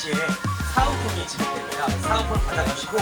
시에 사은품이 진행됩니다. 사은품 받아주시고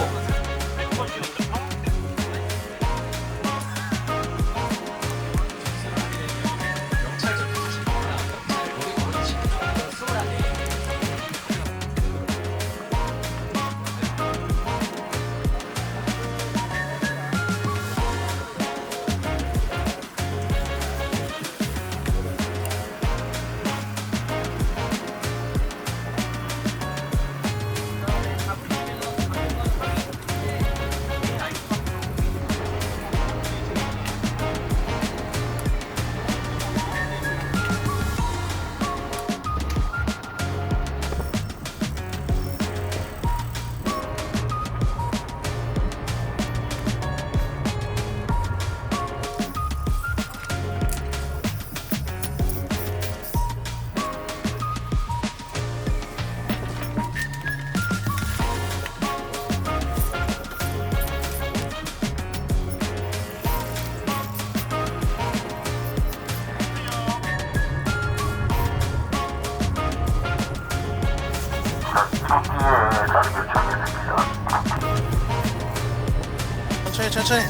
천천히 천천히.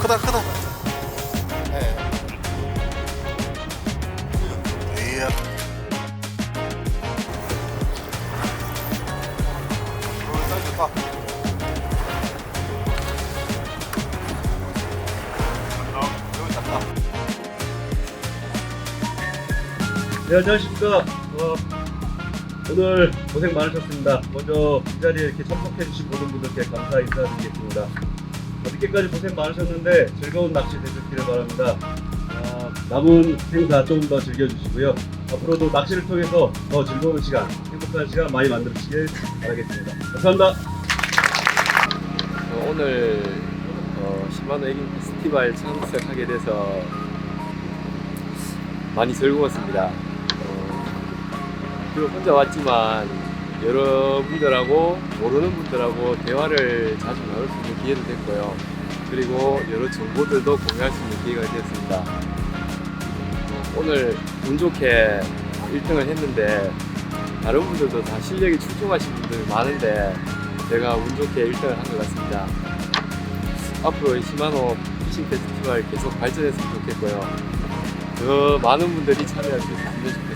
크다 크다. 네. 이야. 네, 안녕하십니까. 어, 오늘 고생 많으셨습니다. 먼저 이 자리에 이렇게 참석해주신 모든 분들께 감사 인사드리겠습니다. 어, 늦게까지 고생 많으셨는데 즐거운 낚시 되셨기를 바랍니다. 아, 남은 행사 좀더 즐겨주시고요. 앞으로도 낚시를 통해서 더 즐거운 시간, 행복한 시간 많이 만들어주시길 바라겠습니다. 감사합니다. 어, 오늘 어, 시마노 애긴 페스티벌 참석하게 돼서 많이 즐거웠습니다. 어, 비록 혼자 왔지만 여러분들하고 모르는 분들하고 대화를 자주 나눌 수 있는 기회도 됐고요. 그리고 여러 정보들도 공유할 수 있는 기회가 되었습니다. 어, 오늘 운 좋게 1등을 했는데 다른 분들도 다 실력이 출중하신 분들이 많은데 제가 운 좋게 1등을 한 것 같습니다. 앞으로 이 시마노 피싱 페스티벌 계속 발전했으면 좋겠고요. 더 많은 분들이 참여할 수 있으면 좋겠습니다.